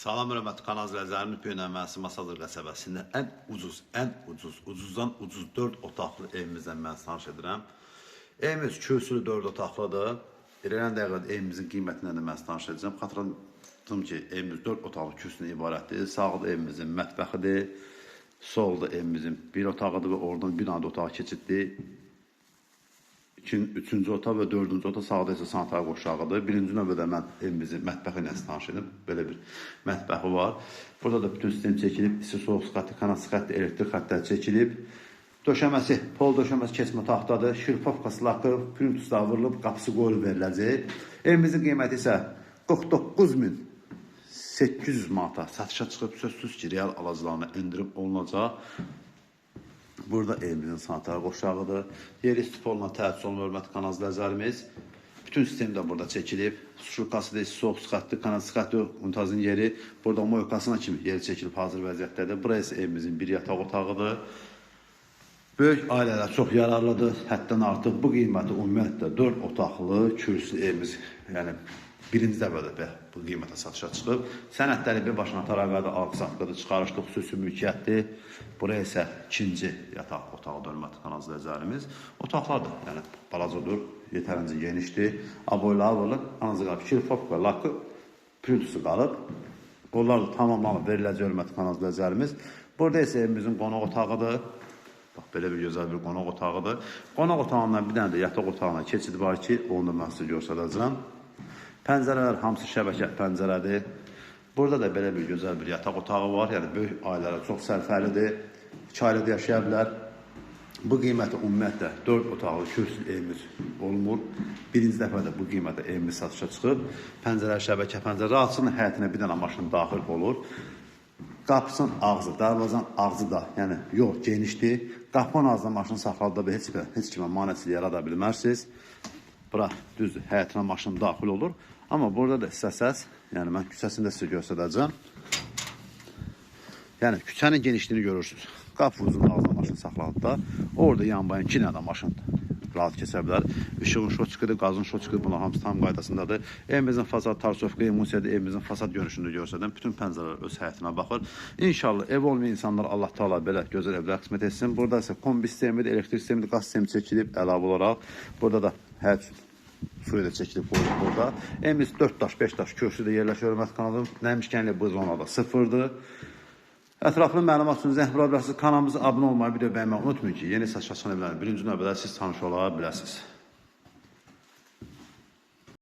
Salam hörmətli kanal izləyicilərinin Piyonər Mənsi Masadır qəsəbəsində ən ucuz, ən ucuz, ucuzdan ucuz 4 otaqlı evimizdən mən tanış edirəm. Evimiz kürsülü 4 otaqlıdır. İlerən dəqiqədə evimizin qiymətindən də mən tanış edəcəm. Xatırladım ki, evimiz 4 otaqlı kürsüdən ibarətdir. Sağda evimizin mətbəxidir. Solda evimizin bir otağıdır və oradan də otaq keçiddir. İkin, üçüncü otaq və dördüncü otaq sağda isə sanitar qoşağıdır. Birinci növbədə mən evimizin mətbəxi ilə tanış edim. Belə bir mətbəxi var. Burada da bütün sistem çəkilib, isti soyuq xətti, kanat xətti, elektrik xəttləri çəkilib. Döşəməsi, pol döşəməsi keçmə taxtadır. Şirpovkası lakı, printuslar vurulub, qapısı qoyulub veriləcək. Evimizin qiyməti isə 49 min 800 manata satışa çıxıb sözsüz ki, real alıcılarına endirim olunacaq. Burada evimizin sanitar qoşağıdır. Yeri stipolla təchiz olunan hörmətli kanal izləyicilərimiz. Bütün sistem də burada çəkilib. Şurkası da soğuk sıxatlı, kanat sıxatlı untazın yeri. Burada moykasına kimi yeri çəkilib hazır vəziyyətdədir. Burası evimizin bir yataq otağıdır. Böyük ailələr çox yararlıdır. Həddən artıq bu qiyməti ümumiyyətlə 4 otaqlı kürsü evimiz, yəni birinci dəfədə də bu qiymətə satışa çıxıb. Sənədləri bir başına taraqada alqı-satqıdır, çıxarışlı xüsusi mülkiyyətdir. Buraya isə ikinci yataq otağı hörmətli kanal izləyicilərimiz. Otaqlar da yəni balacadır, yetərincə genişdir. Aboylar vurulub, anızı qalıb, şirfop və lakı pürtüsü qalıb. Onlar da tamamlanıb veriləcək hörmətli kanal izləyicilərimiz. Burada isə evimizin qonaq otağıdır. Bax belə bir gözəl bir qonaq otağıdır. Qonaq otağından bir dənə də yataq otağına keçid var ki, onu da mən sizə göstərəcəm. Pəncərələr hamısı şəbəkə pəncərədir. Burada da belə bir gözəl bir yataq otağı var. Yəni böyük ailələrə çox sərfəlidir. İki ailə də yaşaya bilər. Bu qiymətə ümumiyyətlə 4 otaqlı kürsü evimiz olmur. Birinci dəfə də bu qiymətə evimiz satışa çıxıb. Pəncərə şəbəkə pəncərə açılın, həyətinə bir dənə maşın daxil olur. Qapısının ağzı, darvazanın ağzı da, yəni yox, genişdir. Qapının ağzına maşın saxladıqda heç, heç kimə maneçilik yarada bilmərsiniz. Bura düzdür, həyətinə maşın daxil olur. Amma burada da istəsəz, yəni mən küçəsində sizə göstərəcəm. Yəni küçənin genişliyini görürsünüz. Qapı uzun ağzına maşın saxladıqda orada yanbayın iki dənə maşın rahat keçə bilər. İşığın şoçkudur, qazın şoçkudur, bunlar hamısı tam qaydasındadır. Evimizin fasad tarsofka emulsiyadır, evimizin fasad görünüşünü görsədən bütün pəncərələr öz həyətinə baxır. İnşallah ev olmayan insanlar Allah Taala belə gözəl evlər qismət etsin. Burada isə kombi sistemidir, elektrik sistemidir, qaz sistemi çəkilib əlavə olaraq. Burada da hər suyu da çəkilib qoyulub burada. Evimiz 4 daş, 5 daş kürsüdə yerləşir hörmətli kanalım. Nəmişkənli bu zonada sıfırdır. Ətraflı məlumat üçün zəng vura bilərsiniz. Kanalımıza abunə olmayı, video bəyənməyi unutmayın ki, yeni saç açan evlərin birinci növbədə siz tanış ola biləsiniz.